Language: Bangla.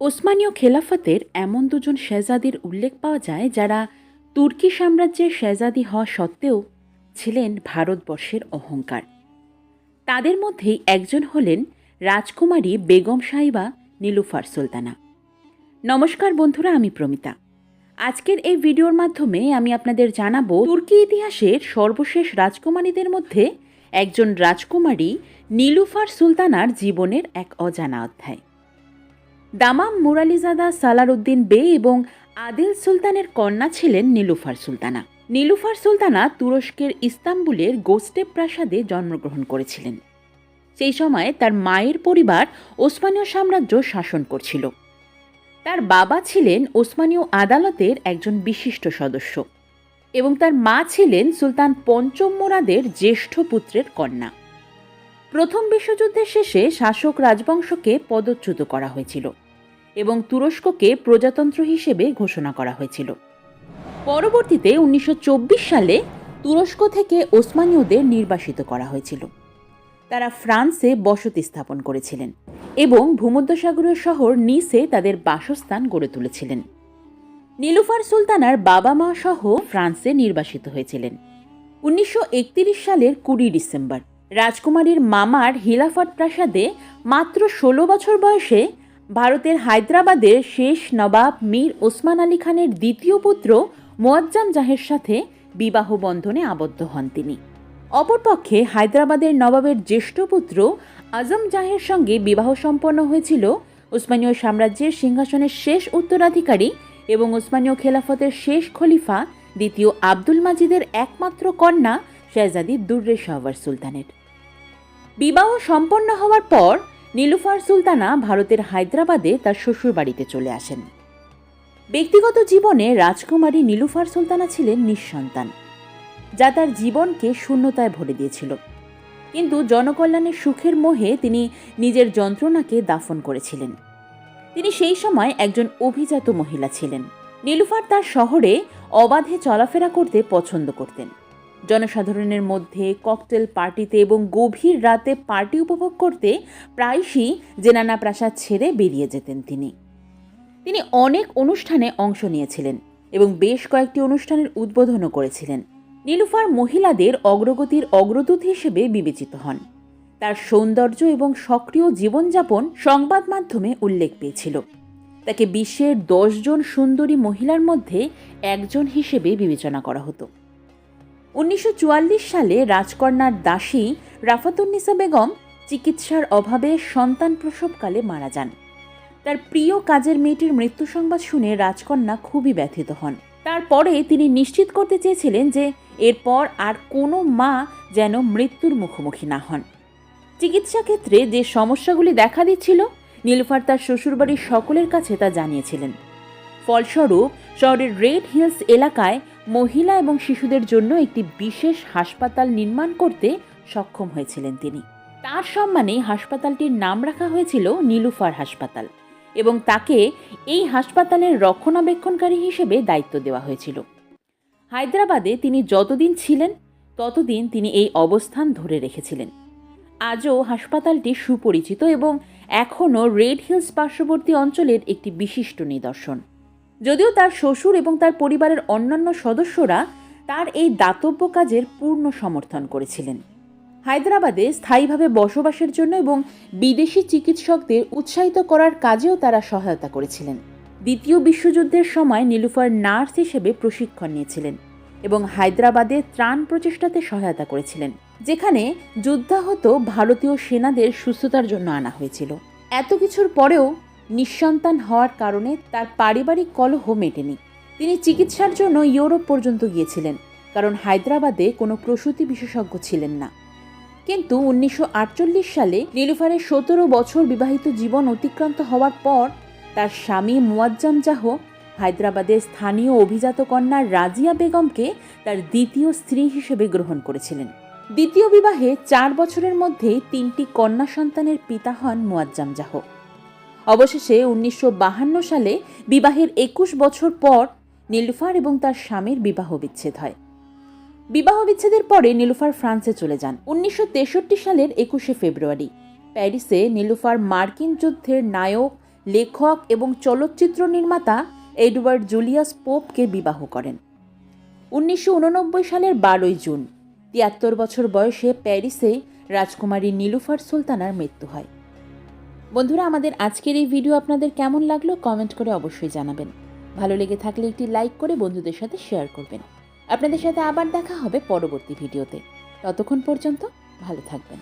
ওসমানীয় খেলাফতের এমন দুজন শেহজাদির উল্লেখ পাওয়া যায় যারা তুর্কি সাম্রাজ্যের শেহজাদি হওয়া সত্ত্বেও ছিলেন ভারতবর্ষের অহংকার। তাদের মধ্যেই একজন হলেন রাজকুমারী বেগম সাহিবা নীলুফার সুলতানা। নমস্কার বন্ধুরা, আমি প্রমিতা। আজকের এই ভিডিওর মাধ্যমে আমি আপনাদের জানাব তুর্কি ইতিহাসের সর্বশেষ রাজকুমারীদের মধ্যে একজন রাজকুমারী নীলুফার সুলতানার জীবনের এক অজানা অধ্যায়। দামাম মুরালিজাদা সালারউদ্দিন বে এবং আদিল সুলতানের কন্যা ছিলেন নীলুফার সুলতানা। নীলুফার সুলতানা তুরস্কের ইস্তাম্বুলের গোস্টেপ প্রাসাদে জন্মগ্রহণ করেছিলেন। সেই সময় তার মায়ের পরিবার ওসমানীয় সাম্রাজ্য শাসন করছিল। তার বাবা ছিলেন ওসমানীয় আদালতের একজন বিশিষ্ট সদস্য এবং তার মা ছিলেন সুলতান পঞ্চম মোরাদের জ্যেষ্ঠ পুত্রের কন্যা। প্রথম বিশ্বযুদ্ধের শেষে শাসক রাজবংশকে পদচ্যুত করা হয়েছিল এবং তুরস্ককে প্রজাতন্ত্র হিসেবে ঘোষণা করা হয়েছিল। পরবর্তীতে উনিশশো চব্বিশ সালে তুরস্ক থেকে ওসমানীয়দের নির্বাসিত করা হয়েছিল। তারা ফ্রান্সে বসতি স্থাপন করেছিলেন এবং ভূমধ্যসাগরীয় শহর নিসে তাদের বাসস্থান গড়ে তুলেছিলেন। নীলুফার সুলতানার বাবা মা সহ ফ্রান্সে নির্বাসিত হয়েছিলেন। উনিশশো একত্রিশ সালের কুড়ি ডিসেম্বর রাজকুমারীর মামার হিলাফত প্রাসাদে মাত্র ষোলো বছর বয়সে ভারতের হায়দ্রাবাদের শেষ নবাব মীর ওসমান আলী খানের দ্বিতীয় পুত্র মোয়াজ্জাম জাহের সাথে বিবাহ বন্ধনে আবদ্ধ হন তিনি। অপরপক্ষে হায়দ্রাবাদের নবাবের জ্যেষ্ঠ পুত্র আজম জাহের সঙ্গে বিবাহ সম্পন্ন হয়েছিল উসমানীয় সাম্রাজ্যের সিংহাসনের শেষ উত্তরাধিকারী এবং উসমানীয় খেলাফতের শেষ খলিফা দ্বিতীয় আব্দুল মাজিদের একমাত্র কন্যা শেহজাদি দুর্রে শাহওয়ার সুলতানের। বিবাহ সম্পন্ন হওয়ার পর নীলুফার সুলতানা ভারতের হায়দ্রাবাদে তার শ্বশুর বাড়িতে চলে আসেন। ব্যক্তিগত জীবনে রাজকুমারী নীলুফার সুলতানা ছিলেন নিঃসন্তান, যা তার জীবনকে শূন্যতায় ভরে দিয়েছিল। কিন্তু জনকল্যাণের সুখের মোহে তিনি নিজের যন্ত্রণাকে দাফন করেছিলেন। তিনি সেই সময় একজন অভিজাত মহিলা ছিলেন। নীলুফার তার শহরে অবাধে চলাফেরা করতে পছন্দ করতেন। জনসাধারণের মধ্যে ককটেল পার্টিতে এবং গভীর রাতে পার্টি উপভোগ করতে প্রায়শই জেনানা প্রাসাদ ছেড়ে বেরিয়ে যেতেন তিনি। তিনি অনেক অনুষ্ঠানে অংশ নিয়েছিলেন এবং বেশ কয়েকটি অনুষ্ঠানের উদ্বোধনও করেছিলেন। নীলুফার মহিলাদের অগ্রগতির অগ্রদূত হিসেবে বিবেচিত হন। তার সৌন্দর্য এবং সক্রিয় জীবনযাপন সংবাদ মাধ্যমে উল্লেখ পেয়েছিল। তাকে বিশ্বের দশজন সুন্দরী মহিলার মধ্যে একজন হিসেবে বিবেচনা করা হতো। উনিশশো চুয়াল্লিশ সালে রাজকন্যার দাসী রাফাতুন্নিসা বেগম চিকিৎসার অভাবে সন্তান প্রসবকালে মারা যান। তার প্রিয় কাজের মেয়েটির মৃত্যু সংবাদ শুনে রাজকন্যা খুবই ব্যথিত হন। তারপরে তিনি নিশ্চিত করতে চেয়েছিলেন যে এরপর আর কোনো মা যেন মৃত্যুর মুখোমুখি না হন। চিকিৎসা ক্ষেত্রে যে সমস্যাগুলি দেখা দিচ্ছিল, নীলুফার তার শ্বশুরবাড়ির সকলের কাছে তা জানিয়েছিলেন। ফলস্বরূপ, শহরের রেড হিলস এলাকায় মহিলা এবং শিশুদের জন্য একটি বিশেষ হাসপাতাল নির্মাণ করতে সক্ষম হয়েছিলেন তিনি। তার সম্মানে হাসপাতালটির নাম রাখা হয়েছিল নীলুফার হাসপাতাল এবং তাকে এই হাসপাতালের রক্ষণাবেক্ষণকারী হিসেবে দায়িত্ব দেওয়া হয়েছিল। হায়দ্রাবাদে তিনি যতদিন ছিলেন, ততদিন তিনি এই অবস্থান ধরে রেখেছিলেন। আজও হাসপাতালটি সুপরিচিত এবং এখনও রেড হিলস পার্শ্ববর্তী অঞ্চলের একটি বিশিষ্ট নিদর্শন। যদিও তার শ্বশুর এবং তার পরিবারের অন্যান্য সদস্যরা তার এই দাতব্য কাজের পূর্ণ সমর্থন করেছিলেন। হায়দ্রাবাদে স্থায়ীভাবে বসবাসের জন্য এবং বিদেশি চিকিৎসকদের উৎসাহিত করার কাজেও তারা সহায়তা করেছিলেন। দ্বিতীয় বিশ্বযুদ্ধের সময় নীলুফার নার্স হিসেবে প্রশিক্ষণ নিয়েছিলেন এবং হায়দ্রাবাদে ত্রাণ প্রচেষ্টাতে সহায়তা করেছিলেন, যেখানে যুদ্ধাহত ভারতীয় সেনাদের সুস্থতার জন্য আনা হয়েছিল। এত কিছুর পরেও নিঃসন্তান হওয়ার কারণে তার পারিবারিক কলহ মেটেনি। তিনি চিকিৎসার জন্য ইউরোপ পর্যন্ত গিয়েছিলেন, কারণ হায়দ্রাবাদে কোনো প্রসূতি বিশেষজ্ঞ ছিলেন না। কিন্তু উনিশশো আটচল্লিশ সালে নীলুফারের সতেরো বছর বিবাহিত জীবন অতিক্রান্ত হওয়ার পর তার স্বামী মুয়াজ্জাম জাহ, হায়দ্রাবাদের স্থানীয় অভিজাত কন্যা রাজিয়া বেগমকে তার দ্বিতীয় স্ত্রী হিসেবে গ্রহণ করেছিলেন। দ্বিতীয় বিবাহে চার বছরের মধ্যেই তিনটি কন্যা সন্তানের পিতা হন মুয়াজ্জাম জাহ। অবশেষে উনিশশো সালে বিবাহের একুশ বছর পর নীলুফার এবং তার স্বামীর বিবাহ বিচ্ছেদ হয়। বিবাহ বিচ্ছেদের পরে নীলুফার ফ্রান্সে চলে যান। উনিশশো তেষট্টি সালের একুশে ফেব্রুয়ারি, প্যারিসে নীলুফার মার্কিন যুদ্ধের নায়ক, লেখক এবং চলচ্চিত্র নির্মাতা এডওয়ার্ড জুলিয়াস পোপকে বিবাহ করেন। উনিশশো উননব্বই সালের বারোই জুন, তিয়াত্তর বছর বয়সে প্যারিসে রাজকুমারী নীলুফার সুলতানার মৃত্যু হয়। বন্ধুরা, আমাদের আজকের এই ভিডিও আপনাদের কেমন লাগল কমেন্ট করে অবশ্যই জানাবেন। ভালো লেগে থাকলে একটি লাইক করে বন্ধুদের সাথে শেয়ার করবেন। আপনাদের সাথে আবার দেখা হবে পরবর্তী ভিডিওতে ততক্ষণ পর্যন্ত ভালো থাকবেন।